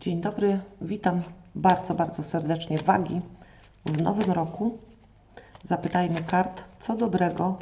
Dzień dobry, witam bardzo, bardzo serdecznie Wagi w nowym roku. Zapytajmy kart, co dobrego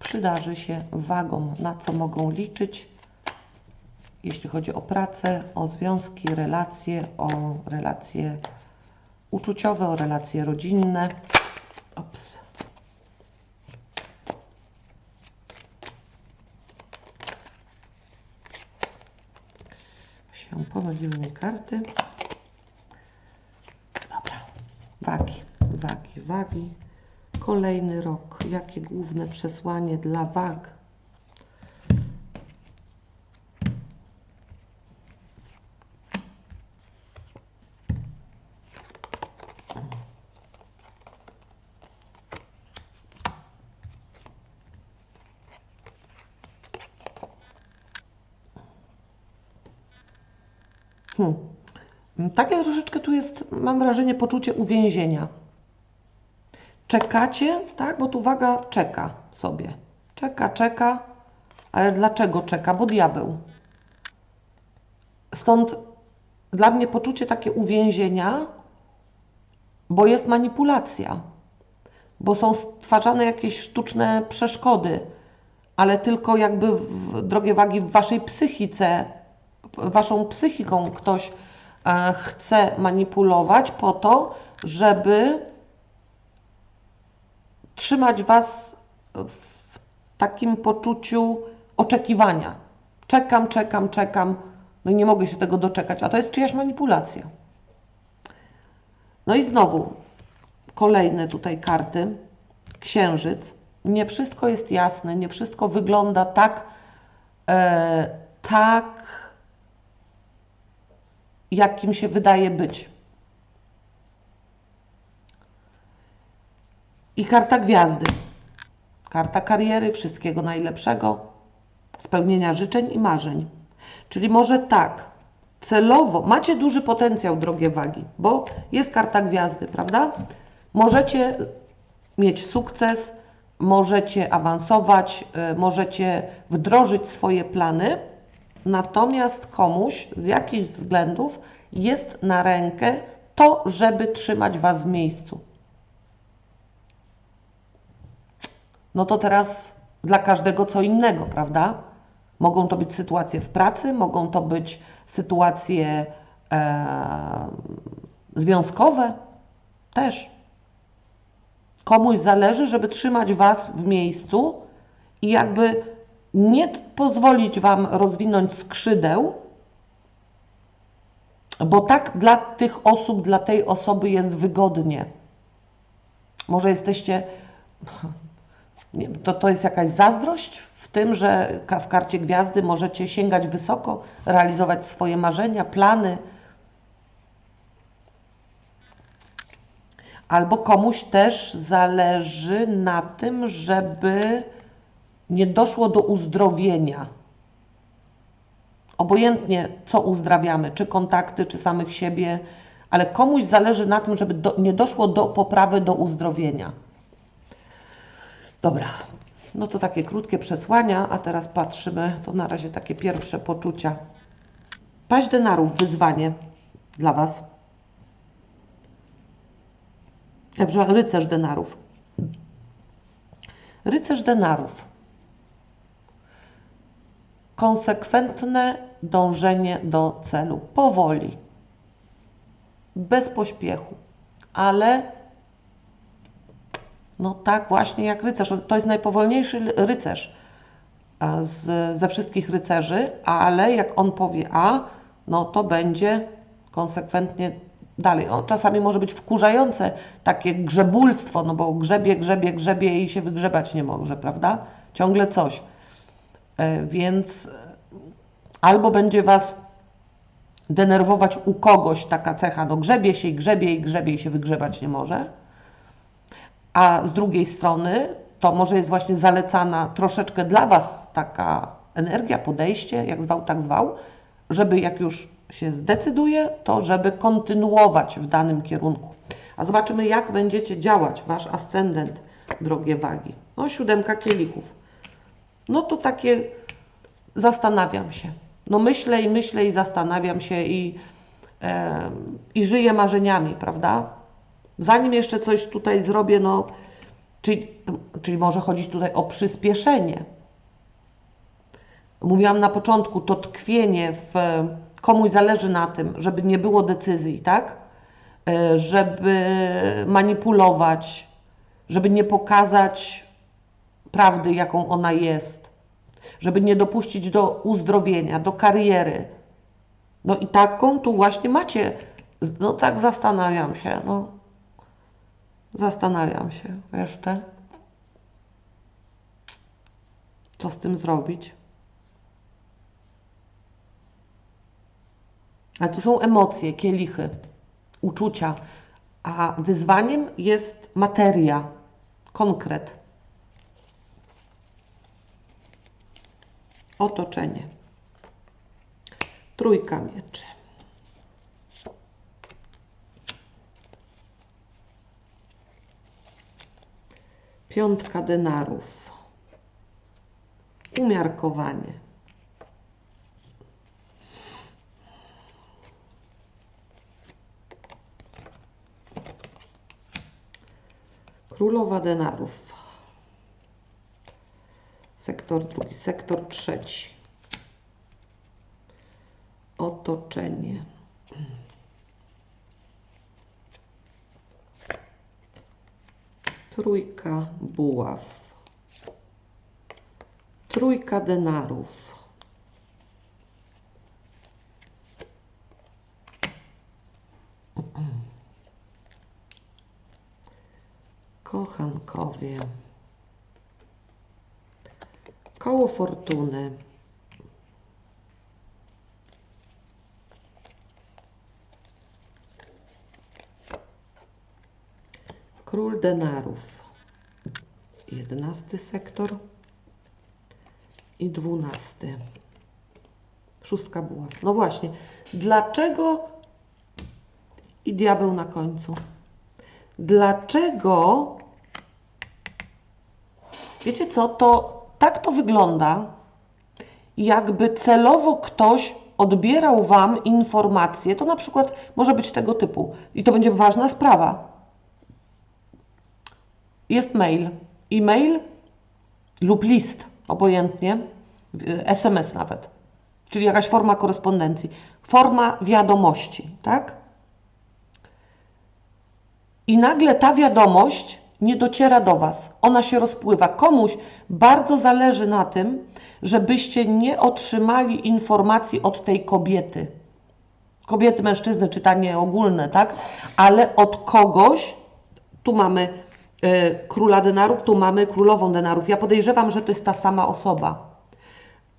przydarzy się Wagom, na co mogą liczyć, jeśli chodzi o pracę, o związki, relacje, o relacje uczuciowe, o relacje rodzinne. Karty. Dobra, wagi, wagi, wagi. Kolejny rok. Jakie główne przesłanie dla wag? Takie troszeczkę tu jest, mam wrażenie, poczucie uwięzienia. Czekacie, tak? Bo tu waga czeka sobie. Czeka, czeka, ale dlaczego czeka? Bo diabeł. Stąd dla mnie poczucie takie uwięzienia, bo jest manipulacja, bo są stwarzane jakieś sztuczne przeszkody, ale tylko jakby, w, drogie wagi, w waszej psychice waszą psychiką ktoś chce manipulować po to, żeby trzymać was w takim poczuciu oczekiwania. Czekam, czekam, czekam, no i nie mogę się tego doczekać, a to jest czyjaś manipulacja. No i znowu kolejne tutaj karty. Księżyc. Nie wszystko jest jasne, nie wszystko wygląda tak, e, tak jakim się wydaje być. I karta gwiazdy. Karta kariery, wszystkiego najlepszego, spełnienia życzeń i marzeń. Czyli może tak, celowo, macie duży potencjał, drogie wagi, bo jest karta gwiazdy, prawda? Możecie mieć sukces, możecie awansować, y, możecie wdrożyć swoje plany, Natomiast komuś z jakichś względów jest na rękę to, żeby trzymać Was w miejscu. No to teraz dla każdego co innego, prawda? Mogą to być sytuacje w pracy, mogą to być sytuacje e, związkowe też. Komuś zależy, żeby trzymać Was w miejscu i jakby nie pozwolić Wam rozwinąć skrzydeł, bo tak dla tych osób, dla tej osoby jest wygodnie. Może jesteście, to, to jest jakaś zazdrość w tym, że w karcie gwiazdy możecie sięgać wysoko, realizować swoje marzenia, plany. Albo komuś też zależy na tym, żeby nie doszło do uzdrowienia. Obojętnie co uzdrawiamy, czy kontakty, czy samych siebie, ale komuś zależy na tym, żeby do, nie doszło do poprawy, do uzdrowienia. Dobra, no to takie krótkie przesłania, a teraz patrzymy, to na razie takie pierwsze poczucia. Paź denarów, wyzwanie dla Was. Dobrze, rycerz denarów. Rycerz denarów konsekwentne dążenie do celu, powoli, bez pośpiechu, ale no tak właśnie jak rycerz. To jest najpowolniejszy rycerz z, ze wszystkich rycerzy, ale jak on powie A, no to będzie konsekwentnie dalej. On czasami może być wkurzające takie grzebulstwo, no bo grzebie, grzebie, grzebie i się wygrzebać nie może, prawda? Ciągle coś. E, więc albo będzie Was denerwować u kogoś taka cecha, no grzebie się i grzebie i grzebie i się wygrzebać nie może, a z drugiej strony to może jest właśnie zalecana troszeczkę dla Was taka energia, podejście, jak zwał, tak zwał, żeby jak już się zdecyduje, to żeby kontynuować w danym kierunku. A zobaczymy, jak będziecie działać, Wasz ascendent, drogie wagi. No, siódemka kielichów no to takie zastanawiam się. No myślę i myślę i zastanawiam się i em, i żyję marzeniami, prawda? Zanim jeszcze coś tutaj zrobię, no, czyli, czyli może chodzić tutaj o przyspieszenie. Mówiłam na początku, to tkwienie w komuś zależy na tym, żeby nie było decyzji, tak? E, Żeby manipulować, żeby nie pokazać prawdy, jaką ona jest, żeby nie dopuścić do uzdrowienia, do kariery. No i taką tu właśnie macie. No tak zastanawiam się, no. Zastanawiam się jeszcze, co z tym zrobić. Ale to są emocje, kielichy, uczucia, a wyzwaniem jest materia, konkret. Otoczenie. Trójka mieczy. Piątka denarów. Umiarkowanie. Królowa denarów. Sektor drugi, sektor trzeci. Otoczenie. Trójka buław. Trójka denarów. Kochankowie. Koło fortuny. Król denarów. Jedenasty sektor i dwunasty. Szóstka buław. No właśnie. Dlaczego i diabeł na końcu? Dlaczego Wiecie co, to tak to wygląda, jakby celowo ktoś odbierał Wam informacje, to na przykład może być tego typu. I to będzie ważna sprawa. Jest mail, e-mail lub list, obojętnie, SMS nawet, czyli jakaś forma korespondencji, forma wiadomości, tak? I nagle ta wiadomość nie dociera do Was. Ona się rozpływa. Komuś bardzo zależy na tym, żebyście nie otrzymali informacji od tej kobiety. Kobiety, mężczyzny, czytanie ogólne, tak? Ale od kogoś, tu mamy y, króla denarów, tu mamy królową denarów. Ja podejrzewam, że to jest ta sama osoba.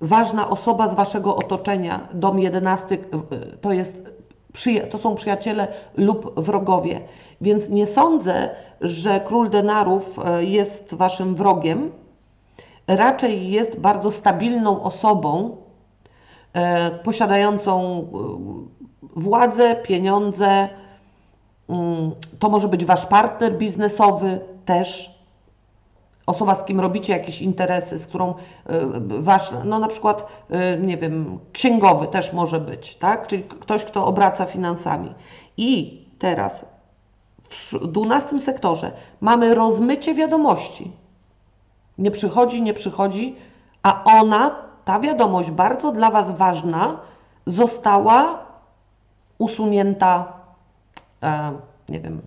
Ważna osoba z Waszego otoczenia, dom jedenasty, y, to jest to są przyjaciele lub wrogowie. Więc nie sądzę, że król denarów e, jest waszym wrogiem. Raczej jest bardzo stabilną osobą, e, posiadającą e, władzę, pieniądze. Mm, to może być wasz partner biznesowy też osoba, z kim robicie jakieś interesy, z którą wasz, no na przykład, nie wiem, księgowy też może być, tak? Czyli ktoś, kto obraca finansami. I teraz w 12 sektorze mamy rozmycie wiadomości. Nie przychodzi, nie przychodzi, a ona, ta wiadomość bardzo dla Was ważna, została usunięta, e, nie wiem,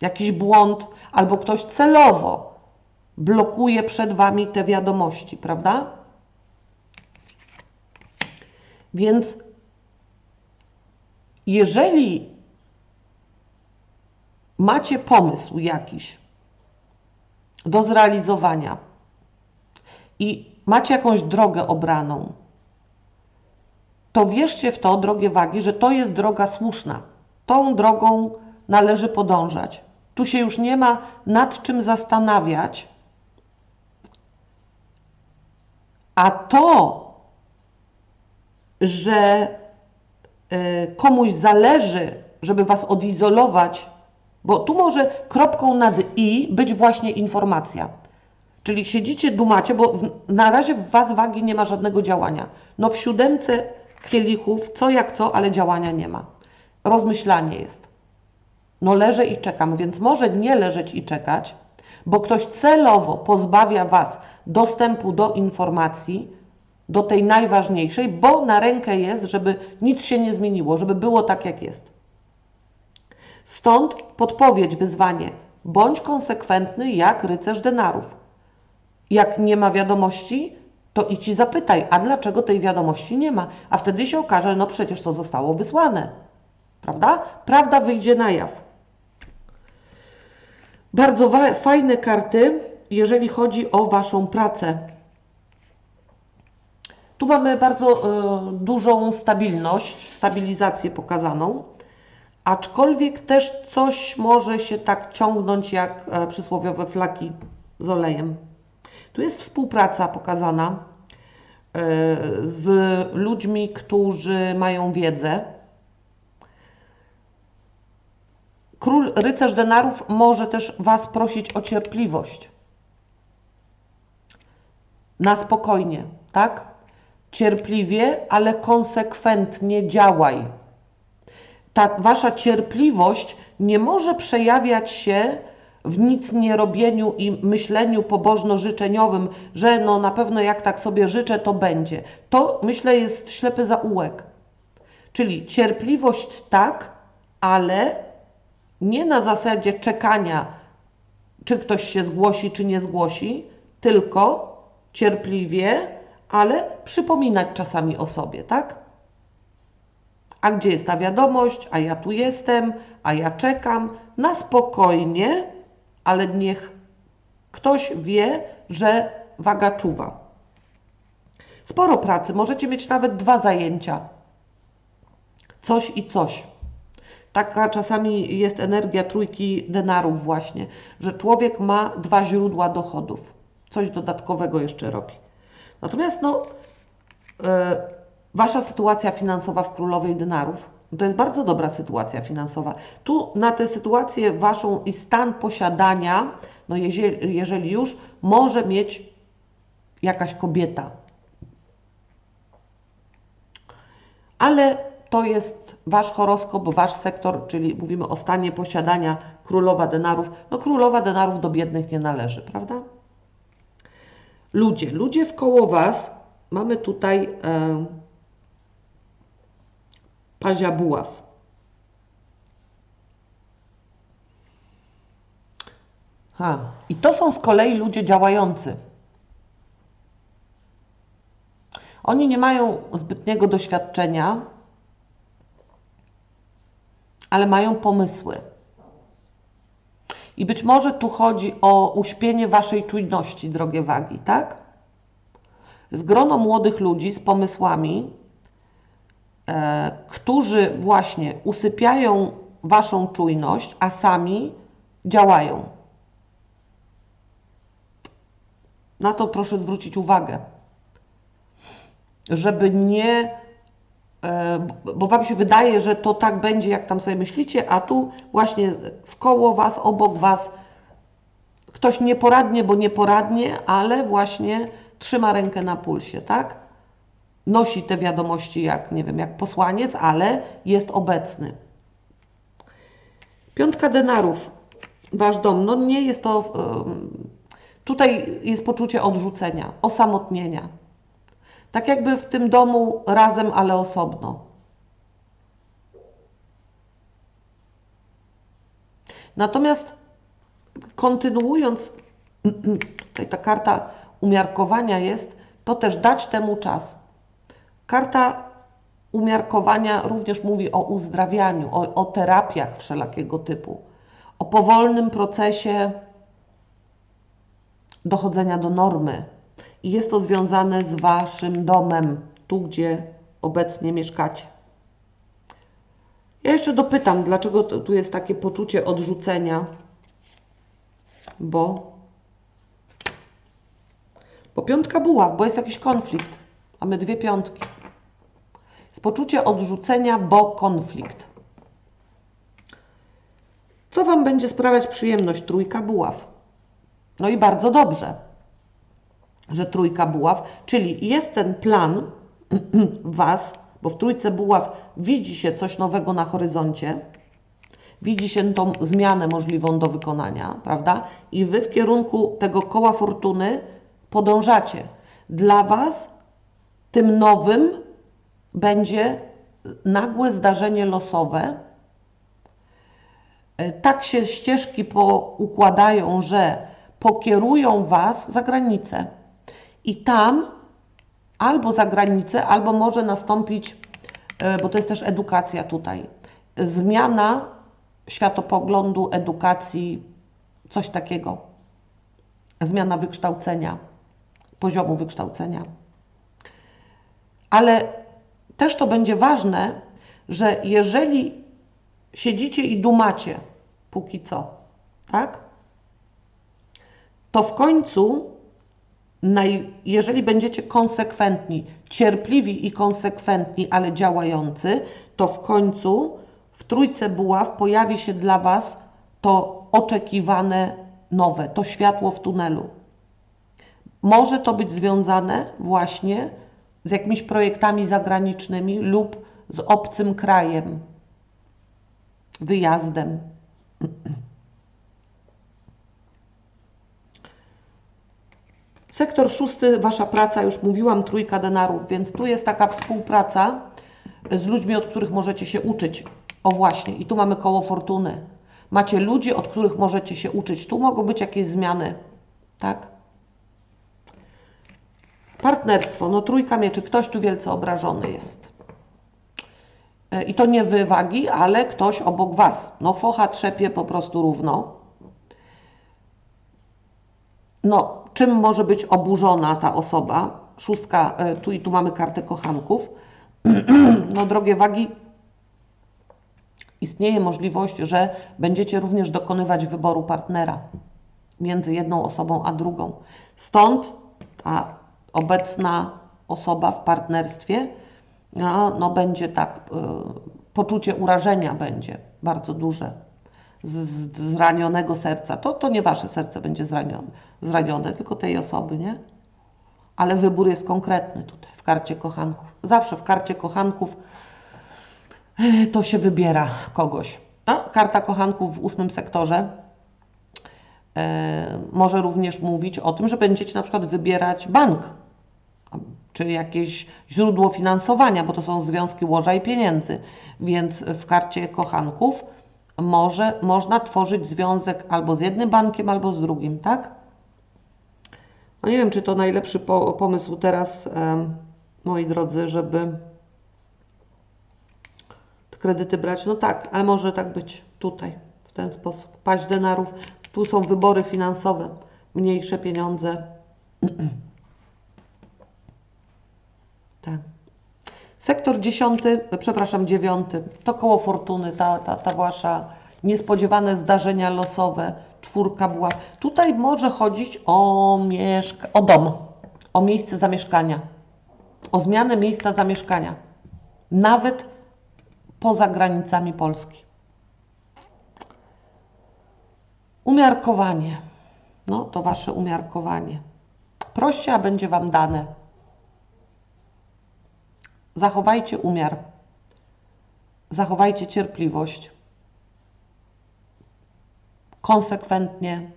jakiś błąd, albo ktoś celowo blokuje przed Wami te wiadomości, prawda? Więc jeżeli macie pomysł jakiś do zrealizowania i macie jakąś drogę obraną, to wierzcie w to, drogie wagi, że to jest droga słuszna. Tą drogą należy podążać. Tu się już nie ma nad czym zastanawiać. A to, że y, komuś zależy, żeby was odizolować bo tu może kropką nad i być właśnie informacja. Czyli siedzicie, dumacie, bo na razie w Was wagi nie ma żadnego działania. No w siódemce kielichów, co jak co, ale działania nie ma. Rozmyślanie jest. No leżę i czekam, więc może nie leżeć i czekać, bo ktoś celowo pozbawia Was dostępu do informacji, do tej najważniejszej, bo na rękę jest, żeby nic się nie zmieniło, żeby było tak, jak jest. Stąd podpowiedź, wyzwanie. Bądź konsekwentny jak rycerz denarów. Jak nie ma wiadomości, to i zapytaj, a dlaczego tej wiadomości nie ma? A wtedy się okaże, no przecież to zostało wysłane. Prawda? Prawda wyjdzie na jaw. Bardzo fajne karty, jeżeli chodzi o Waszą pracę. Tu mamy bardzo y, dużą stabilność, stabilizację pokazaną, aczkolwiek też coś może się tak ciągnąć jak e, przysłowiowe flaki z olejem. Tu jest współpraca pokazana y, z ludźmi, którzy mają wiedzę. Król rycerz denarów może też Was prosić o cierpliwość. Na spokojnie, tak? cierpliwie, ale konsekwentnie działaj. Ta wasza cierpliwość nie może przejawiać się w nic nie robieniu i myśleniu pobożno-życzeniowym, że no na pewno jak tak sobie życzę, to będzie. To myślę jest ślepy zaułek. Czyli cierpliwość tak, ale nie na zasadzie czekania, czy ktoś się zgłosi, czy nie zgłosi, tylko cierpliwie, ale przypominać czasami o sobie, tak? A gdzie jest ta wiadomość? A ja tu jestem, a ja czekam. Na spokojnie, ale niech ktoś wie, że waga czuwa. Sporo pracy, możecie mieć nawet dwa zajęcia. Coś i coś. Taka czasami jest energia trójki denarów właśnie, że człowiek ma dwa źródła dochodów. Coś dodatkowego jeszcze robi. Natomiast no, e, wasza sytuacja finansowa w Królowej Dynarów to jest bardzo dobra sytuacja finansowa. Tu na tę sytuację waszą i stan posiadania, no jeżeli, jeżeli już, może mieć jakaś kobieta. Ale to jest wasz horoskop, wasz sektor, czyli mówimy o stanie posiadania królowa denarów. No królowa denarów do biednych nie należy, prawda? Ludzie. Ludzie wkoło Was. Mamy tutaj e, pazia buław. I to są z kolei ludzie działający. Oni nie mają zbytniego doświadczenia, ale mają pomysły. I być może tu chodzi o uśpienie Waszej czujności, drogie wagi, tak? Z grono młodych ludzi z pomysłami, e, którzy właśnie usypiają Waszą czujność, a sami działają. Na to proszę zwrócić uwagę, żeby nie bo Wam się wydaje, że to tak będzie, jak tam sobie myślicie, a tu właśnie w koło Was, obok Was ktoś nieporadnie, bo nieporadnie, ale właśnie trzyma rękę na pulsie, tak? Nosi te wiadomości jak, nie wiem, jak posłaniec, ale jest obecny. Piątka denarów, Wasz dom, no nie jest to... Tutaj jest poczucie odrzucenia, osamotnienia tak jakby w tym domu razem, ale osobno. Natomiast kontynuując, tutaj ta karta umiarkowania jest, to też dać temu czas. Karta umiarkowania również mówi o uzdrawianiu, o, o terapiach wszelakiego typu, o powolnym procesie dochodzenia do normy, i jest to związane z Waszym domem, tu gdzie obecnie mieszkacie. Ja jeszcze dopytam, dlaczego tu jest takie poczucie odrzucenia, bo, bo piątka buław, bo jest jakiś konflikt. Mamy dwie piątki. Jest poczucie odrzucenia, bo konflikt. Co Wam będzie sprawiać przyjemność? Trójka buław. No i bardzo dobrze że trójka buław, czyli jest ten plan Was bo w trójce buław widzi się coś nowego na horyzoncie, widzi się tą zmianę możliwą do wykonania, prawda? I wy w kierunku tego koła fortuny podążacie. Dla was tym nowym będzie nagłe zdarzenie losowe. E, tak się ścieżki poukładają, że pokierują Was za granicę. I tam albo za granicę, albo może nastąpić, e, bo to jest też edukacja tutaj, zmiana światopoglądu, edukacji, coś takiego. Zmiana wykształcenia, poziomu wykształcenia. Ale też to będzie ważne, że jeżeli siedzicie i dumacie, póki co, tak? To w końcu, jeżeli będziecie konsekwentni, cierpliwi i konsekwentni, ale działający, to w końcu w trójce buław pojawi się dla Was to oczekiwane nowe, to światło w tunelu. Może to być związane właśnie z jakimiś projektami zagranicznymi lub z obcym krajem, wyjazdem. Sektor szósty, Wasza praca, już mówiłam, trójka denarów, więc tu jest taka współpraca z ludźmi, od których możecie się uczyć. O właśnie, i tu mamy koło fortuny. Macie ludzi, od których możecie się uczyć. Tu mogą być jakieś zmiany, tak? Partnerstwo, no trójka mieczy, ktoś tu wielce obrażony jest. E, I to nie wywagi, ale ktoś obok Was. No focha trzepie po prostu równo. No, czym może być oburzona ta osoba? Szóstka, e, tu i tu mamy kartę kochanków. No, drogie wagi, istnieje możliwość, że będziecie również dokonywać wyboru partnera między jedną osobą a drugą. Stąd ta obecna osoba w partnerstwie no, no będzie tak, y, poczucie urażenia będzie bardzo duże z, zranionego serca. To, to nie wasze serce będzie zranione, zranione, tylko tej osoby, nie? Ale wybór jest konkretny tutaj w karcie kochanków. Zawsze w karcie kochanków y, to się wybiera kogoś. A karta kochanków w ósmym sektorze e, może również mówić o tym, że będziecie na przykład wybierać bank czy jakieś źródło finansowania, bo to są związki łoża i pieniędzy. Więc w karcie kochanków może, można tworzyć związek albo z jednym bankiem, albo z drugim, tak? No nie wiem, czy to najlepszy po, pomysł teraz, moi drodzy, żeby te kredyty brać. No tak, ale może tak być tutaj, w ten sposób. Paść denarów, tu są wybory finansowe, mniejsze pieniądze. Tak. Sektor dziesiąty, przepraszam, dziewiąty, to koło fortuny, ta, ta, ta wasza niespodziewane zdarzenia losowe, czwórka była. Tutaj może chodzić o, mieszka o dom, o miejsce zamieszkania, o zmianę miejsca zamieszkania, nawet poza granicami Polski. Umiarkowanie. No, to wasze umiarkowanie. Proście, a będzie wam dane. Zachowajcie umiar. Zachowajcie cierpliwość. Konsekwentnie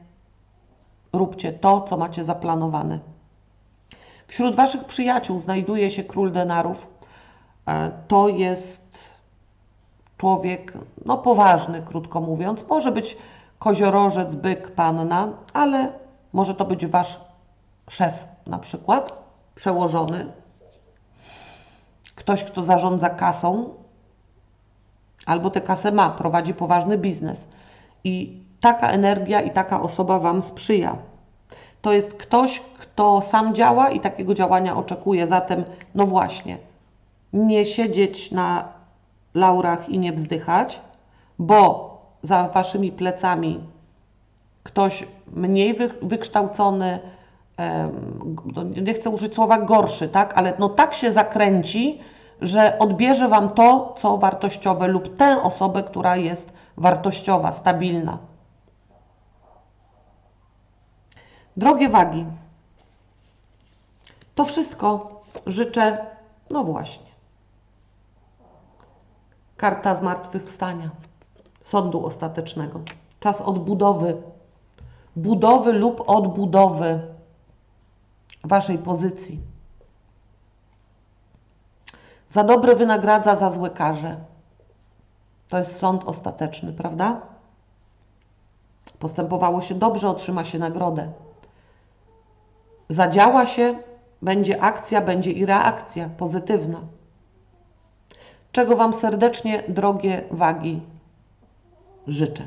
róbcie to, co macie zaplanowane. Wśród Waszych przyjaciół znajduje się król denarów. E, to jest człowiek, no poważny, krótko mówiąc. Może być koziorożec, byk, panna, ale może to być Wasz szef na przykład, przełożony, ktoś, kto zarządza kasą, albo tę kasę ma, prowadzi poważny biznes. I taka energia i taka osoba Wam sprzyja. To jest ktoś, kto sam działa i takiego działania oczekuje. Zatem, no właśnie, nie siedzieć na laurach i nie wzdychać, bo za Waszymi plecami ktoś mniej wykształcony, nie chcę użyć słowa gorszy, tak, ale no tak się zakręci, że odbierze Wam to, co wartościowe lub tę osobę, która jest wartościowa, stabilna. Drogie wagi, to wszystko życzę, no właśnie, Karta zmartwychwstania, sądu ostatecznego. Czas odbudowy, budowy lub odbudowy waszej pozycji. Za dobre wynagradza, za złe karze. To jest sąd ostateczny, prawda? Postępowało się dobrze, otrzyma się nagrodę. Zadziała się, będzie akcja, będzie i reakcja pozytywna. Czego Wam serdecznie, drogie wagi, życzę.